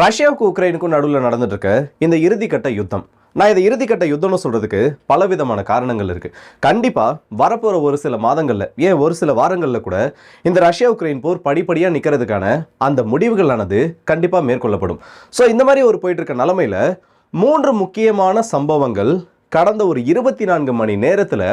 ரஷ்யாவுக்கு உக்ரைனுக்கும் நடுவில் நடந்துட்டு இருக்க இந்த இறுதிக்கட்ட யுத்தம். நான் இதை இறுதிக்கட்ட யுத்தம்னு சொல்கிறதுக்கு பலவிதமான காரணங்கள் இருக்குது கண்டிப்பாக வரப்போகிற ஒரு சில மாதங்களில் ஏன் ஒரு சில வாரங்களில் கூட இந்த ரஷ்யா உக்ரைன் போர் படிப்படியாக நிற்கிறதுக்கான அந்த முடிவுகளானது கண்டிப்பாக மேற்கொள்ளப்படும். ஸோ இந்த மாதிரி ஒரு போயிட்டு இருக்க நிலமையில மூன்று முக்கியமான சம்பவங்கள் கடந்த ஒரு இருபத்தி நான்கு மணி நேரத்தில்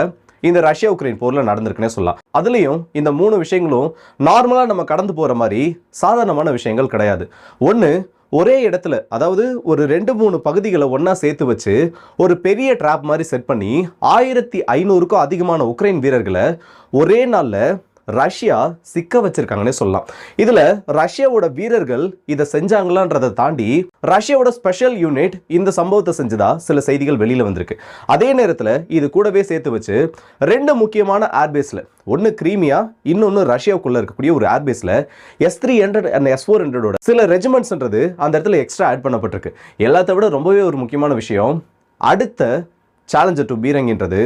இந்த ரஷ்யா உக்ரைன் போரில் நடந்திருக்குன்னே சொல்லலாம். அதுலேயும் இந்த மூணு விஷயங்களும் நார்மலாக நம்ம கடந்து போகிற மாதிரி சாதாரணமான விஷயங்கள் கிடையாது. ஒன்று ஒரே இடத்துல அதாவது ஒரு ரெண்டு மூணு பகுதிகளை ஒன்றா சேர்த்து வச்சு ஒரு பெரிய ட்ராப் மாதிரி செட் பண்ணி ஆயிரத்தி ஐநூறுக்கும் அதிகமான உக்ரைன் வீரர்களை ஒரே நாளில் ரஷ்யா சிக்க வச்சிருக்காங்கன்னே சொல்லலாம். இதுல ரஷ்யாவோட வீரர்கள் இதை செஞ்சாங்களான்றதை தாண்டி ரஷ்யாவோட ஸ்பெஷல் யூனிட் இந்த சம்பவத்தை செஞ்சதா சில செய்திகள் வெளியில வந்திருக்கு. அதே நேரத்தில் இது கூடவே சேர்த்து வச்சு ரெண்டு முக்கியமான ஏர்பேஸ்ல ஒன்று கிரீமியா இன்னொன்று ரஷ்யாவுக்குள்ள இருக்கக்கூடிய ஒரு ஏர்பேஸ்ல S three hundred and S four ஹண்ட்ரடோட சில ரெஜிமெண்ட்ஸ்ன்றது அந்த இடத்துல எக்ஸ்ட்ரா ஆட் பண்ணப்பட்டிருக்கு. எல்லாத்த விட ரொம்பவே ஒரு முக்கியமான விஷயம் அடுத்த சேலஞ்சர் டு பீரங்கின்றது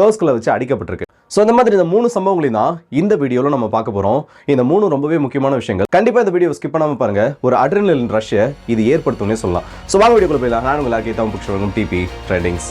கர்ஸ்களை வச்சு அடிக்கப்பட்டிருக்கு. ஸோ இந்த மாதிரி இந்த மூணு சம்பவங்களையும் தான் இந்த வீடியோவில் நம்ம பார்க்க போகிறோம் இந்த மூணு ரொம்பவே முக்கியமான விஷயங்கள். கண்டிப்பாக இந்த வீடியோ ஸ்கிப் பண்ணாமல் பாருங்க. ஒரு அட்ரினலின் ரஷ்ய இது ஏற்படுத்தும்னே சொல்லலாம். ஸோ வாங்க வீடியோக்குள்ள போயிடலாம். நான் உங்கள் ஆக்கி Tamil DP trendings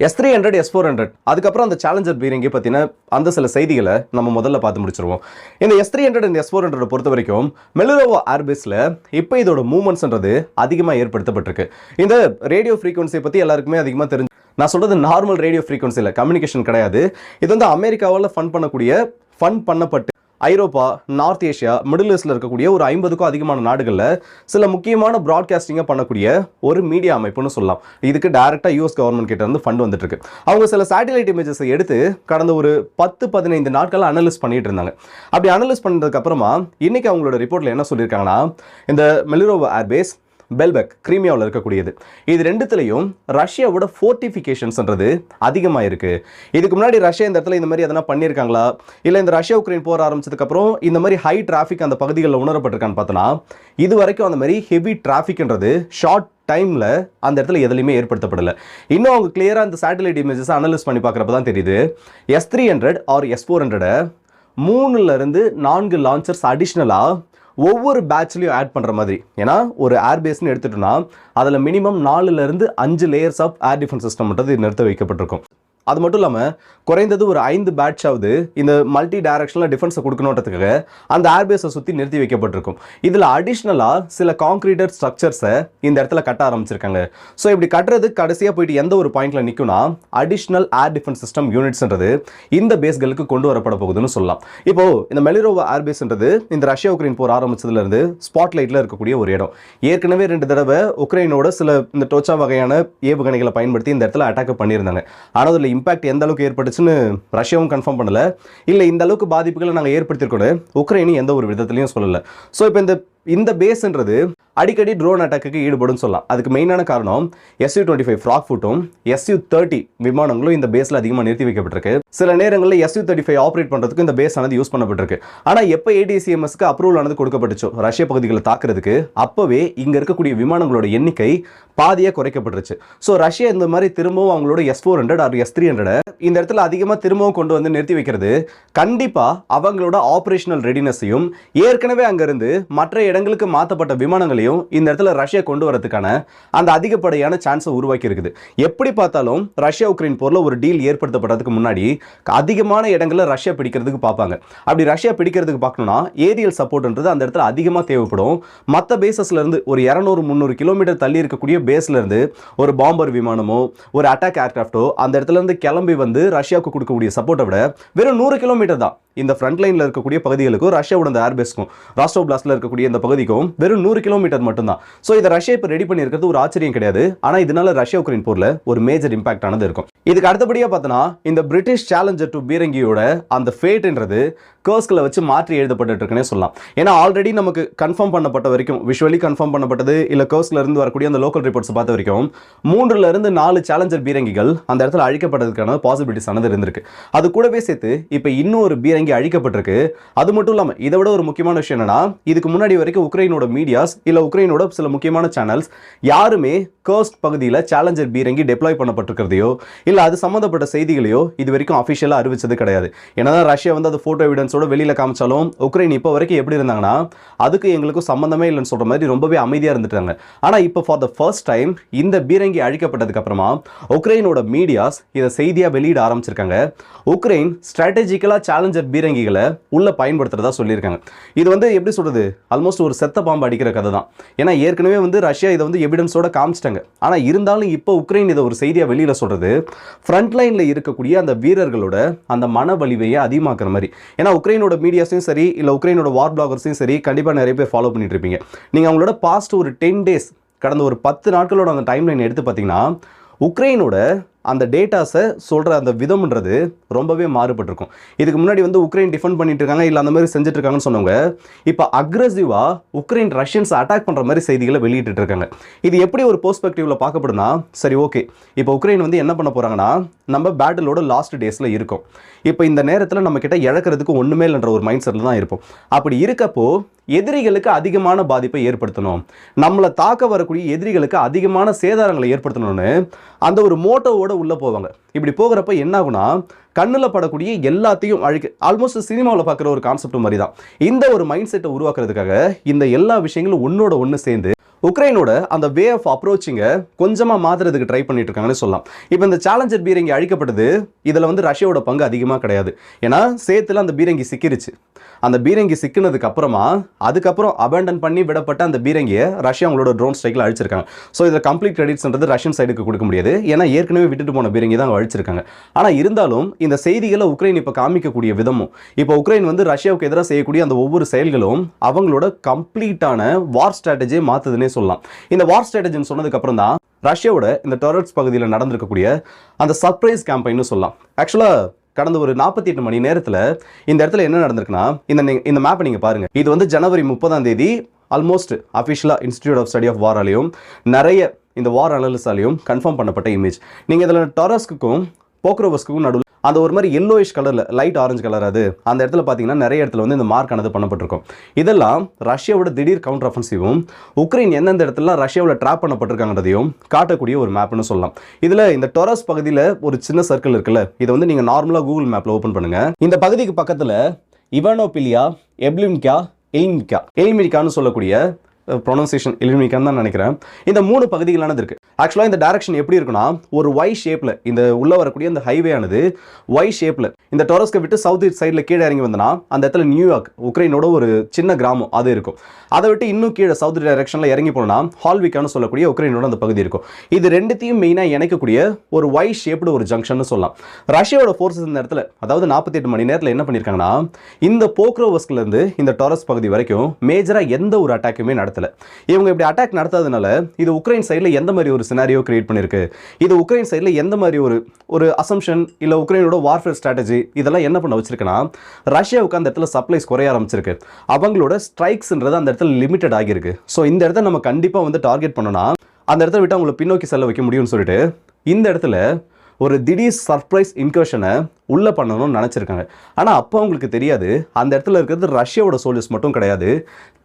S three hundred S four hundred அதுக்கப்புறம் அந்த சேலஞ்சர் பீரிங்கை பற்றின அந்த சில செய்திகளை நம்ம முதல்ல பார்த்து முடிச்சிருவோம். இந்த எஸ் த்ரீ ஹண்ட்ரட் இந்த எஸ் ஃபோர் ஹண்ட்ரட் பொறுத்த வரைக்கும் மெலுரோவோ ஏர்பேஸில் இப்போ இதோட மூவ்மெண்ட்ஸ்ன்றது அதிகமாக ஏற்படுத்தப்பட்டிருக்கு. இந்த ரேடியோ ஃப்ரீக்வன்சியை பற்றி எல்லாருக்குமே அதிகமாக தெரிஞ்சு நான் சொல்கிறது நார்மல் ரேடியோ ஃப்ரீக்வன்சியில் கம்யூனிகேஷன் கிடையாது. இது வந்து அமெரிக்காவில் ஃபன் பண்ணக்கூடிய ஃபன் பண்ணப்பட்டு ஐரோப்பா நார்த் ஏஷியா மிடில் ஈஸ்டில் இருக்கக்கூடிய ஒரு ஐம்பதுக்கும் அதிகமான நாடுகளில் சில முக்கியமான ப்ராட்காஸ்டிங்கை பண்ணக்கூடிய ஒரு மீடியா அமைப்புன்னு சொல்லலாம். இதுக்கு டேரெக்டாக யூஎஸ் கவர்மெண்ட் கிட்ட இருந்து ஃபண்ட் வந்துட்டு இருக்கு அவங்க சில சேட்டலைட் இமேஜஸை எடுத்து கடந்த ஒரு பத்து பதினைந்து நாட்கள் அனலிஸ் பண்ணிட்டு இருந்தாங்க. அப்படி அனலிஸ் பண்ணதுக்கு அப்புறமா இன்னைக்கு அவங்களோட ரிப்போர்ட்ல என்ன சொல்லியிருக்காங்கன்னா இந்த மெலிரோவா ஏர்பேஸ் பெல்பெக் கிரீமியாவில் இருக்கக்கூடியது. இது ரெண்டுத்துலையும் ரஷ்யாவோட ஃபோர்ட்டிஃபிகேஷன்ஸ்ன்றது அதிகமாக இருக்குது இதுக்கு முன்னாடி ரஷ்யா இந்த இடத்துல இந்த மாதிரி எதனா பண்ணியிருக்காங்களா? இல்லை இந்த ரஷ்யா உக்ரைன் போர் ஆரம்பிச்சதுக்கப்புறம் இந்த மாதிரி ஹை டிராஃபிக் அந்த பகுதிகளில் உணரப்பட்டிருக்கான்னு பார்த்தோன்னா இது வரைக்கும் அந்த மாதிரி ஹெவி டிராஃபிக்ன்றது ஷார்ட் டைமில் அந்த இடத்துல எதுலையுமே ஏற்படுத்தப்படலை. இன்னும் அவங்க கிளியராக அந்த சேட்டலைட் இமேஜஸ் அனலைஸ் பண்ணி பார்க்குறப்ப தான் தெரியுது S three hundred or S four ஹண்ட்ரடை மூணுலேருந்து நான்கு லான்ச்சர்ஸ் அடிஷ்னலாக ஒவ்வொரு பேட்ச்லையும் ஆட் பண்ணுற மாதிரி. ஏன்னா ஒரு ஏர்பேஸ்னு எடுத்துட்டோம்னா அதில் மினிமம் நாலுலேருந்து அஞ்சு லேயர்ஸ் ஆஃப் ஏர் டிஃபென்ஸ் சிஸ்டம்ன்றது நிறுத்த வைக்கப்பட்டிருக்கும். அது மட்டும் இல்லாமல் குறைந்தது ஒரு ஐந்து பேட்சாவது இந்த மல்டி டைரக்ஷனில் டிஃபென்ஸை கொடுக்கணுன்றதுக்காக அந்த ஏர்பேஸை சுற்றி நிறுத்தி வைக்கப்பட்டிருக்கும். இதில் அடிஷ்னலாக சில கான்க்ரீட்டட் ஸ்ட்ரக்சர்ஸை இந்த இடத்துல கட்ட ஆரம்பிச்சிருக்காங்க. ஸோ இப்படி கட்டுறது கடைசியாக போயிட்டு எந்த ஒரு பாயிண்ட்டில் நிற்கும்னா அடிஷ்னல் ஏர் டிஃபென்ஸ் சிஸ்டம் யூனிட்ஸ்ன்றது இந்த பேஸ்களுக்கு கொண்டு வரப்பட போகுதுன்னு சொல்லலாம். இப்போது இந்த மெலிரோவா ஏர்பேஸ்ன்றது இந்த ரஷ்யா உக்ரைன் போர் ஆரம்பிச்சதுலேருந்து ஸ்பாட்லைட்டில் இருக்கக்கூடிய ஒரு இடம். ஏற்கனவே ரெண்டு தடவை உக்ரைனோட சில இந்த டோச்சா வகையான ஏவுகணைகளை பயன்படுத்தி இந்த இடத்துல அட்டாக் பண்ணியிருந்தாங்க. ஆனால் அதில் இம்பாக்ட் எந்த அளவுக்கு ஏற்பட்டுச்சுன்னு ரஷ்யாவும் கன்ஃபார்ம் பண்ணல. இல்லை இந்த அளவுக்கு பாதிப்புகளை நாங்கள் ஏற்படுத்தியிருக்கோம் உக்ரைனும் எந்த ஒரு விதத்துலையும் சொல்லலை. ஸோ இப்போ இந்த இந்த பேஸ்ன்றது அடிக்கடி ட்ரோன் அட்டாக்கு ஈடுபடும் சொல்லலாம். அதுக்கு மெயினான காரணம் எஸ்யூ டுவெண்ட்டி ஃபைவ் ஃப்ராக் ஃபுட்டும் எஸ்யூ தேர்ட்டி விமானங்களும் இந்த பேஸில் அதிகமாக நிறுத்தி வைக்கப்பட்டிருக்கு. சில நேரங்களில் எஸ்யூ தேர்ட்டி ஃபைவ் ஆப்ரேட் பண்ணுறதுக்கு இந்த பேஸ் ஆனது யூஸ் பண்ணப்பட்டிருக்கு. ஆனால் எப்போ ஏடிசிஎம்எஸ்க்கு அப்ரூவல் ஆனது கொடுக்கப்பட்டுச்சோ ரஷ்ய பகுதிகளை தாக்குறதுக்கு அப்போவே இங்கே இருக்கக்கூடிய விமானங்களோட எண்ணிக்கை பாதியாக குறைக்கப்பட்டுருச்சு. ஸோ ரஷ்யா இந்த மாதிரி திரும்பவும் அவங்களோட S four hundred or S three hundred இந்த இடத்துல அதிகமாக திரும்பவும் கொண்டு வந்து நிறுத்தி வைக்கிறது கண்டிப்பாக அவங்களோட ஆப்ரேஷனல் ரெடினஸையும் ஏற்கனவே அங்கேருந்து மற்ற இடங்களுக்கு மாற்றப்பட்ட விமானங்களையும் இந்த இடத்துல ரஷ்யா கொண்டு வரதுக்கான அந்த அதிகப்படியான சான்ஸை உருவாக்கி இருக்குது எப்படி பார்த்தாலும் ரஷ்யா உக்ரைன் போரில் ஒரு டீல் ஏற்படுத்தப்பட்டதுக்கு முன்னாடி அதிகமான இடங்களில் ரஷ்யா பிடிக்கிறதுக்கு பார்ப்பாங்க. அப்படி ரஷ்யா பிடிக்கிறதுக்கு பார்க்கணும்னா ஏரியல் சப்போர்ட்ன்றது அந்த இடத்துல அதிகமாக தேவைப்படும். மற்ற பேசஸ்லேருந்து ஒரு இரநூறு முந்நூறு கிலோமீட்டர் தள்ளி இருக்கக்கூடிய பேஸ்லேருந்து ஒரு பாம்பர் விமானமோ ஒரு அட்டாக் ஏர்கிராஃப்டோ அந்த இடத்துல இருந்து கிளம்பி வந்து ரஷ்யாவுக்கு கொடுக்கக்கூடிய சப்போர்ட்டை விட வெறும் நூறு கிலோமீட்டர் தான். இந்த ஃப்ரண்ட் லைனில் இருக்கக்கூடிய பகுதிகளுக்கும் ரஷ்யாவோட அந்த ஏர்பேஸ்க்கும் ராஸ்டோ பிளாஸ்டில் இருக்கக்கூடிய இந்த பகுதிக்கும் வெறும் நூறு கிலோமீட்டர் மட்டும்தான். ஸோ இதை ரஷ்யா இப்போ ரெடி பண்ணியிருக்கிறது ஒரு ஆச்சரியம் கிடையாது. ஆனால் இதனால ரஷ்யா உக்ரைன் போரில் ஒரு மேஜர் இம்பாக்ட் ஆனது இருக்கும். இதுக்கு அடுத்தபடியாக பார்த்தோன்னா இந்த பிரிட்டிஷ் சேலஞ்சர் டு பீரங்கியோட அந்த ஃபேட்ன்றது கேர்ஸ்களை வச்சு மாற்றி எழுதப்பட்டு இருக்குன்னே சொல்லலாம். ஏன்னா ஆல்ரெடி நமக்கு கன்ஃபார்ம் பண்ணப்பட்ட வரைக்கும் விஷுவலி கன்ஃபார்ம் பண்ணப்பட்டது இல்லை கர்ஸ்ல இருந்து வரக்கூடிய அந்த லோக்கல் ரிப்போர்ட்ஸ் பார்த்த வரைக்கும் மூன்றுல இருந்து நாலு சேலஞ்சர் பீரங்கிகள் அந்த இடத்துல அழிக்கப்பட்டதுக்கான பாசிபிலிட்டிஸ் ஆனது இருந்திருக்கு. அது கூடவே சேர்த்து இப்போ இன்னொரு பீரங்கி பீரங்கி அழிக்கப்பட்டிருக்கு. அது மட்டும் இல்லாமல் இதை விட ஒரு முக்கியமான விஷயம் என்னன்னா இதுக்கு முன்னாடி வரைக்கும் உக்ரைனோட மீடியாஸ் இல்லை உக்ரைனோட சில முக்கியமான சேனல்ஸ் யாருமே கர்ஸ்ட் பகுதியில் சேலஞ்சர் பீரங்கி டெப்ளாய் பண்ணப்பட்டிருக்கிறதையோ இல்லை அது சம்மந்தப்பட்ட செய்திகளையோ இது வரைக்கும் அஃபிஷியலாக அறிவிச்சது கிடையாது. என்னதான் ரஷ்யா வந்து அது ஃபோட்டோ எவிடன்ஸோட வெளியில் காமிச்சாலும் உக்ரைன் இப்போ வரைக்கும் எப்படி இருந்தாங்கன்னா அதுக்கு எங்களுக்கும் சம்மந்தமே இல்லைன்னு சொல்கிற மாதிரி ரொம்பவே அமைதியாக இருந்துட்டாங்க. ஆனால் இப்போ ஃபார் த ஃபர்ஸ்ட் டைம் இந்த பீரங்கி அழிக்கப்பட்டதுக்கு அப்புறமா உக்ரைனோட மீடியாஸ் இதை செய்தியாக வெளியிட ஆரம்பிச்சிருக்காங்க. உக்ரைன் ஸ்ட்ராட்டஜிக்கலாக சேலஞ்சர் பீரங்கிகளை உள்ளே பயன்படுத்துகிறதா சொல்லியிருக்காங்க. இது வந்து எப்படி சொல்கிறது ஆல்மோஸ்ட் ஒரு செத்த பாம்பு அடிக்கிற கதை தான். ஏன்னா ஏற்கனவே வந்து ரஷ்யா இதை வந்து எவிடன்ஸோட காமிச்சிட்டாங்க. ஆனால் இருந்தாலும் இப்போ உக்ரைன் இதை ஒரு செய்தியாக வெளியில் சொல்கிறது ஃப்ரண்ட் லைனில் இருக்கக்கூடிய அந்த வீரர்களோட அந்த மன வலிவையை அதிகமாக்குற மாதிரி. ஏன்னா உக்ரைனோட மீடியாஸையும் சரி இல்லை உக்ரைனோட வார் பிளாகர்ஸையும் சரி கண்டிப்பாக நிறைய பேர் ஃபாலோ பண்ணிட்டு இருப்பீங்க. நீங்கள் அவங்களோட பாஸ்ட் ஒரு டென் டேஸ் கடந்த ஒரு பத்து நாட்களோட அந்த டைம் லைன் எடுத்து பார்த்தீங்கன்னா உக்ரைனோட அந்த டேட்டாஸை சொல்கிற அந்த விதம்ன்றது ரொம்பவே மாறுபட்டிருக்கும். இதுக்கு முன்னாடி வந்து உக்ரைன் டிஃபெண்ட் பண்ணிட்டு இருக்காங்க இல்லை அந்த மாதிரி செஞ்சுட்டு இருக்காங்கன்னு சொன்னவங்க இப்போ அக்ரெசிவாக உக்ரைன் ரஷ்யன்ஸ் அட்டாக் பண்ணுற மாதிரி செய்திகளை வெளியிட்டு இருக்காங்க. இது எப்படி ஒரு பெர்ஸ்பெக்டிவில் பார்க்கப்படுனா சரி ஓகே இப்போ உக்ரைன் வந்து என்ன பண்ண போகிறாங்கன்னா நம்ம பேட்டிலோட லாஸ்ட் டேஸில் இருக்கோம். இப்போ இந்த நேரத்தில் நம்ம கிட்ட இழக்கிறதுக்கு ஒன்றுமே இல்லைன்ற ஒரு மைண்ட் செட்டில் தான் இருப்போம். அப்படி இருக்கப்போ எதிரிகளுக்கு அதிகமான பாதிப்பை ஏற்படுத்தணும். நம்மளை தாக்க வரக்கூடிய எதிரிகளுக்கு அதிகமான சேதாரங்களை ஏற்படுத்தணும்னு அந்த ஒரு மோட்டோவோட உள்ளே போவாங்க. இப்படி போகிறப்ப என்ன ஆகுனா கண்ணில் படக்கூடிய எல்லாத்தையும் அழிக்க ஆல்மோஸ்ட் சினிமாவில் பார்க்குற ஒரு கான்செப்ட் மாதிரி தான் இந்த ஒரு மைண்ட் செட்டை உருவாக்குறதுக்காக இந்த எல்லா விஷயங்களும் ஒன்னோட ஒன்று சேர்ந்து உக்ரைனோட அந்த வே ஆஃப் அப்ரோச்சிங்கை கொஞ்சமாக மாற்றுறதுக்கு ட்ரை பண்ணிட்டு இருக்காங்கன்னு சொல்லலாம். இப்போ இந்த சேலஞ்சர் பீரங்கி அழிக்கப்பட்டது இதில் வந்து ரஷ்யாவோட பங்கு அதிகமாக கிடையாது. ஏன்னா சேத்துல அந்த பீரங்கி சிக்கிருச்சு. அந்த பீரங்கி சிக்கினதுக்கு அப்புறமா அதுக்கப்புறம் அபேண்டன் பண்ணி விடப்பட்ட அந்த பீரங்கியை ரஷ்யா அவங்களோட ட்ரோன் ஸ்ட்ரைக்கில் அழிச்சிருக்காங்க. ஸோ இதில் கம்ப்ளீட் கிரெடிட்ஸ்ன்றது ரஷ்யன் சைடுக்கு கொடுக்க முடியாது. ஏன்னா ஏற்கனவே விட்டுட்டு போன பீரங்கி தான் அழிச்சிருக்காங்க. ஆனால் இருந்தாலும் இந்த செய்திகளை உக்ரைன் இப்போ காமிக்கக்கூடிய விதமும் இப்போ உக்ரைன் வந்து ரஷ்யாவுக்கு எதிராக செய்யக்கூடிய அந்த ஒவ்வொரு செயல்களும் அவங்களோட கம்ப்ளீட்டான வார் ஸ்ட்ராட்டஜியை மாற்றுதுன்னே சொல்லலாம். இந்த வார் ஸ்ட்ராட்டஜின்னு சொன்னதுக்கு அப்புறம் தான் ரஷ்யாவோட இந்த டொரட்ஸ் பகுதியில் நடந்திருக்கக்கூடிய அந்த சர்ப்ரைஸ் கேம்பைன்னு சொல்லலாம். ஆக்சுவலாக கடந்த ஒரு நாற்பத்தி எட்டு மணி நேரத்தில் இந்த இடத்துல என்ன நடந்திருக்குன்னா இந்த இந்த மேப்பை நீங்கள் பாருங்கள் இது வந்து ஜனவரி முப்பதாம் தேதி ஆல்மோஸ்ட் அஃபிஷியலாக இன்ஸ்டியூட் ஆஃப் ஸ்டடி ஆஃப் வாராலையும் நிறைய இந்த வார் அனலிஸ்டாலையும் கன்ஃபார்ம் பண்ணப்பட்ட இமேஜ் நீங்கள் இதில் டொரஸ்க்கும் போக்ரோவஸ்க்கும் நடுவில் அந்த ஒரு மாதிரி எல்லோயிஷ் கலரில் லைட் ஆரஞ்சு கலர் அது. அந்த இடத்துல பார்த்தீங்கன்னா நிறைய இடத்துல வந்து இந்த மார்க் ஆனது பண்ணப்பட்டிருக்கும். இதெல்லாம் ரஷ்யாவோட திடீர் கவுண்டர் அஃபென்சிவும் உக்ரைன் எந்தெந்த இடத்துல ரஷ்யாவில் ட்ராப் பண்ணப்பட்டிருக்காங்கன்றதையும் காட்டக்கூடிய ஒரு மேப்னு சொல்லலாம். இதில் இந்த டொரஸ் பகுதியில் ஒரு சின்ன சர்க்கிள் இருக்குல்ல. இதை வந்து நீங்கள் நார்மலாக கூகுள் மேப்பில் ஓப்பன் பண்ணுங்கள் இந்த பகுதிக்கு பக்கத்தில் இவானோபிலியா எப்லிம்கா எல்மிக்கா எல்மிக்கான்னு சொல்லக்கூடிய ப்ரொனன்சியேஷன் எலிமிக்கான்னு தான் நினைக்கிறேன். இந்த மூணு பகுதிகளானது இருக்குது ஆக்சுவலாக இந்த டைரக்ஷன் எப்படி இருக்குன்னா ஒரு ஒய் ஷேப்பில் இந்த உள்ளே வரக்கூடிய இந்த ஹைவே ஆனது ஒய் ஷேப்பில் இந்த டொரஸ்கை விட்டு சவுத் சைடில் கீழே இறங்கி வந்தனா அந்த இடத்துல நியூயார்க் உக்ரைனோட ஒரு சின்ன கிராமம் அது இருக்கும். அதை விட்டு இன்னும் கீழே சவுத் டைரக்ஷனில் இறங்கி போனோம்னா ஹால்விக்கான்னு சொல்லக்கூடிய உக்ரைனோட அந்த பகுதி இருக்கும். இது ரெண்டுத்தையும் மெயினாக இணைக்கக்கூடிய ஒரு ஒய் ஷேப்டு ஒரு ஜங்ஷன் சொல்லலாம். ரஷ்யாவோட ஃபோர்ஸஸ் இந்த இடத்துல அதாவது நாற்பத்தி எட்டு மணி நேரத்தில் என்ன பண்ணியிருக்காங்கன்னா இந்த போக்ரோவஸ்க்லேருந்து இந்த டொரஸ் பகுதி வரைக்கும் மேஜராக எந்த ஒரு அட்டாக்குமே நடத்தல இவங்க இப்படி அட்டாக் நடத்தாதனால இது உக்ரைன் சைடில் எந்த மாதிரி ஒரு சினாரியோ கிரியேட் பண்ணியிருக்கு இது உக்ரைன் சைடில் எந்த மாதிரி ஒரு ஒரு அசம்ஷன் இல்லை உக்ரைனோட வார்ஃபேர் ஸ்ட்ராட்டஜி இதெல்லாம் என்ன பண்ண வச்சிருக்குன்னா ரஷ்யாவுக்கு அந்த இடத்துல சப்ளைஸ் குறைய ஆரம்பிச்சிருக்கு. அவங்களோட ஸ்ட்ரைக்ஸ்ன்றது அந்த இடத்துல லிமிட்டட் ஆகியிருக்கு. ஸோ இந்த இடத்த நம்ம கண்டிப்பாக வந்து டார்கெட் பண்ணோம்னா அந்த இடத்த விட்டு அவங்களை பின்னோக்கி செல்ல வைக்க முடியும்னு சொல்லிட்டு இந்த இடத்துல ஒரு திடீர் சர்ப்ரைஸ் இன்கர்ஷனை உள்ளே பண்ணணும்னு நினச்சிருக்காங்க. ஆனால் அப்போ அவங்களுக்கு தெரியாது. அந்த இடத்துல இருக்கிறது ரஷ்யாவோட சோல்ஜர்ஸ் மட்டும் கிடையாது.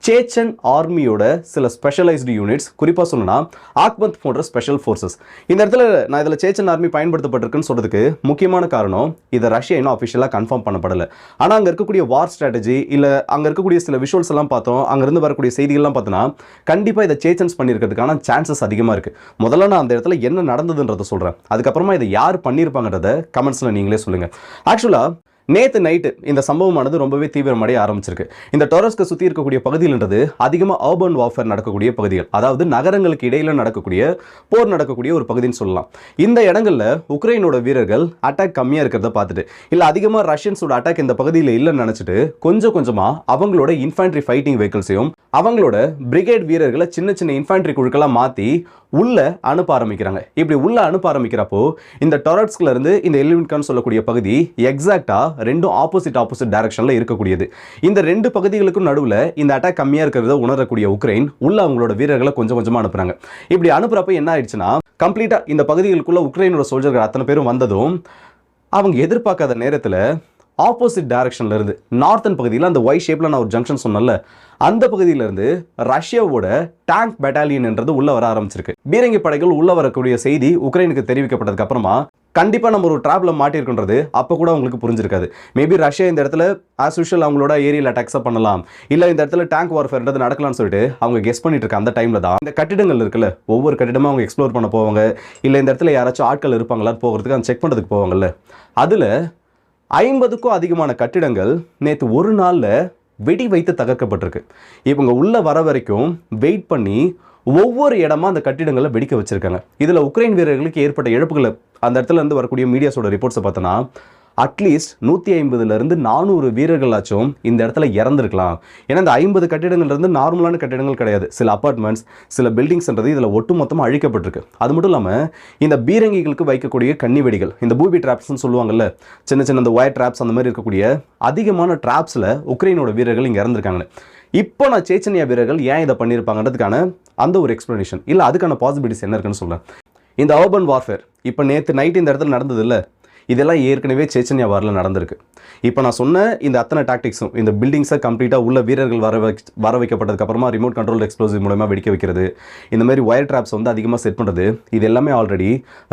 சேச்சன் ஆர்மியோட சில ஸ்பெஷலைஸ்டு யூனிட்ஸ் குறிப்பாக சொல்லணும்னா ஆக்மத் போன்ற ஸ்பெஷல் ஃபோர்ஸஸ் இந்த இடத்துல நான் இதில் சேச்சன் ஆர்மி பயன்படுத்தப்பட்டிருக்குன்னு சொல்கிறதுக்கு முக்கியமான காரணம் இதை ரஷ்யா இன்னும் அஃபிஷியலாக கன்ஃபார்ம் பண்ணப்படலை. ஆனால் அங்கே இருக்கக்கூடிய வார் ஸ்ட்ராட்டஜி இல்லை அங்கே இருக்கக்கூடிய சில விஷுவல்ஸ் எல்லாம் பார்த்தோம் அங்கேருந்து வரக்கூடிய செய்திகள்லாம் பார்த்தோன்னா கண்டிப்பாக இதை சேச்சன்ஸ் பண்ணியிருக்கிறதுக்கான சான்சஸ் அதிகமாக இருக்குது முதல்ல நான் அந்த இடத்துல என்ன நடந்ததுன்றதை சொல்கிறேன் அதுக்கப்புறமா இதை யார் பண்ணியிருப்பாங்கன்றதை கமெண்ட்ஸில் நீங்களே சொல்லுங்கள் ஆக்சுவலாக நேற்று நைட்டு இந்த சம்பவமானது ரொம்பவே தீவிரமடைய ஆரம்பிச்சிருக்கு. இந்த டொரஸ்க்கு சுற்றி இருக்கக்கூடிய பகுதிகள்ன்றது அதிகமாக அர்பன் வார்ஃபேர் நடக்கக்கூடிய பகுதிகள். அதாவது நகரங்களுக்கு இடையில் நடக்கக்கூடிய போர் நடக்கக்கூடிய ஒரு பகுதின்னு சொல்லலாம். இந்த இடங்களில் உக்ரைனோட வீரர்கள் அட்டாக் கம்மியாக இருக்கிறத பார்த்துட்டு இல்லை அதிகமாக ரஷ்யன்ஸோட அட்டாக் இந்த பகுதியில் இல்லைன்னு நினச்சிட்டு கொஞ்சம் கொஞ்சமாக அவங்களோட இன்ஃபேண்ட்ரி ஃபைட்டிங் வெஹிக்கிள்ஸையும் அவங்களோட பிரிகேட் வீரர்களை சின்ன சின்ன இன்ஃபேண்ட்ரி குழுக்களாக மாற்றி உள்ளே அனுப்ப ஆரம்பிக்கிறாங்க. இப்படி உள்ளே அனுப்ப ஆரம்பிக்கிறப்போ இந்த டொரட்ஸ்ல இருந்து இந்த எலிமெண்ட்கான்னு சொல்லக்கூடிய பகுதி எக்ஸாக்டாக ரெண்டும் ஆப்போசிட் ஆப்போசிட் டைரக்ஷன்ல இருக்கக்கூடியது. இந்த ரெண்டு பகுதிகளுக்கும் நடுவில் இந்த அட்டாக் கம்மியாக இருக்கிறத உணரக்கூடிய உக்ரைன் உள்ள அவங்களோட வீரர்களை கொஞ்சம் கொஞ்சமாக அனுப்புறாங்க. இப்படி அனுப்புறப்ப என்ன ஆயிடுச்சுன்னா கம்ப்ளீட்டாக இந்த பகுதிகளுக்குள்ள உக்ரைனோட சோல்ஜர்கள் அத்தனை பேரும் வந்ததும் அவங்க எதிர்பார்க்காத நேரத்தில் ஆப்போசிட் டைரக்ஷன்ல இருந்து நார்த்தன் பகுதியில் அந்த ஒய் ஷேப்பில் நான் ஒரு ஜங்ஷன் சொன்னேன்ல அந்த பகுதியிலேருந்து ரஷ்யாவோட டேங்க் பெட்டாலியன் என்றது உள்ளே வர ஆரம்பிச்சிருக்கு. பீரங்கி படைகள் உள்ளே வரக்கூடிய செய்தி உக்ரைனுக்கு தெரிவிக்கப்பட்டதுக்கு அப்புறமா கண்டிப்பாக நம்ம ஒரு ட்ராப்பில் மாட்டிருக்குன்றது அப்போ கூட உங்களுக்கு புரிஞ்சிருக்காது. மேபி ரஷ்யா இந்த இடத்துல ஆஸ் யூஷுவல் அவங்களோட ஏரியில் அட்டாக்ஸ் பண்ணலாம். இல்லை இந்த இடத்துல டேங்க் வார்ஃபேர்ன்றது நடக்கலாம்னு சொல்லிட்டு அவங்க கெஸ் பண்ணிட்டு இருக்க அந்த டைமில் தான். இந்த கட்டிடங்கள் இருக்குல்ல ஒவ்வொரு கட்டிடமும் அவங்க எக்ஸ்ப்ளோர் பண்ண போவாங்க. இல்லை இந்த இடத்துல யாராச்சும் ஆட்கள் இருப்பாங்களான்னு போகிறதுக்கு அந்த செக் பண்ணுறதுக்கு போவாங்கல்ல. அதில் ஐம்பதுக்கும் அதிகமான கட்டிடங்கள் நேற்று ஒரு நாளில் வெடி வைத்து தகர்க்கப்பட்டிருக்கு. இவங்க உள்ளே வர வரைக்கும் வெயிட் பண்ணி ஒவ்வொரு இடமா அந்த கட்டிடங்களை வெடிக்க வச்சிருக்காங்க. இதில் உக்ரைன் வீரர்களுக்கு ஏற்பட்ட இழப்புகளை அந்த இடத்துல இருந்து வரக்கூடிய மீடியாஸோட ரிப்போர்ட்ஸை பார்த்தோன்னா அட்லீஸ்ட் நூற்றி ஐம்பதுலேருந்து நானூறு வீரர்களாச்சும் இந்த இடத்துல இறந்துருக்கலாம். ஏன்னா இந்த ஐம்பது கட்டிடங்கள்லேருந்து நார்மலான கட்டிடங்கள் கிடையாது. சில அப்பார்ட்மெண்ட்ஸ் சில பில்டிங்ஸ்ன்றது இதில் ஒட்டுமொத்தமாக அழிக்கப்பட்டிருக்கு. அது மட்டும் இல்லாமல் இந்த பீரங்கிகளுக்கு வைக்கக்கூடிய கன்னி வெடிகள் இந்த பூபி ட்ராப்ஸ்னு சொல்லுவாங்கல்ல சின்ன சின்ன இந்த ஒயர் ட்ராப்ஸ் அந்த மாதிரி இருக்கக்கூடிய அதிகமான ட்ராப்ஸில் உக்ரைனோட வீரர்கள் இங்கே இறந்துருக்காங்க. இப்போ நான் சேச்சனியா வீரர்கள் ஏன் இதை பண்ணியிருப்பாங்கன்றதுக்கான அந்த ஒரு எக்ஸ்ப்ளனேஷன் இல்லை அதுக்கான பாசிபிலிட்டிஸ் என்ன இருக்குன்னு சொல்கிறேன் இந்த அர்பன் வார்ஃபேர் இப்போ நேற்று நைட் இந்த இடத்துல நடந்தது இல்லை? இதெல்லாம் ஏற்கனவே சேச்சன்யா வாரில் நடந்திருக்கு. இப்போ நான் சொன்ன இந்த அத்தனை டாக்டிக்ஸும் இந்த பில்டிங்ஸை கம்ப்ளீட்டாக உள்ள வீரர்கள் வர வைக் வர வைக்கப்பட்டதுக்கப்புறமா ரிமோட் கண்ட்ரோல் எக்ஸ்ப்ளோசிவ் மூலமாக வெடிக்க வைக்கிறது. இந்த மாதிரி ஒயர் ட்ராப்ஸ் வந்து அதிகமாக செட் பண்ணுறது இது எல்லாமே ஆல்ரெடி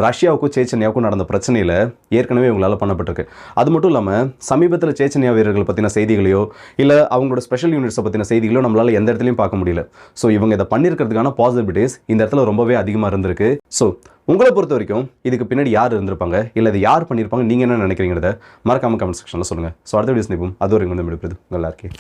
ரஷ்யாவுக்கும் சேச்சன்யாவுக்கும் நடந்த பிரச்சனையில் ஏற்கனவே இவங்களால் பண்ணப்பட்டிருக்கு. அது மட்டும் இல்லாமல் சமீபத்தில் சேச்சன்யா வீரர்கள் பற்றின செய்திகளையோ இல்லை அவங்களோட ஸ்பெஷல் யூனிட்ஸை பற்றின செய்திகளோ நம்மளால் எந்த இடத்துலையும் பார்க்க முடியல. ஸோ இவங்க இதை பண்ணியிருக்கிறதுக்கான பாசிபிலிட்டிஸ் இந்த இடத்துல ரொம்பவே அதிகமாக இருந்திருக்கு. ஸோ உங்களை பொறுத்த வரைக்கும் இதுக்கு பின்னாடி யார் இருந்திருப்பாங்க? இல்லை இது யார் பண்ணியிருப்பாங்க நீங்கள் என்ன நினைக்கிறீங்கிறத மறக்காம கமெண்ட் செக்ஷனில் சொல்லுங்கள் ஸோ அடுத்த வீடியோஸ் நிற்போம் அது வரைக்கும் வந்து விடுப்பது நல்லா இருக்கே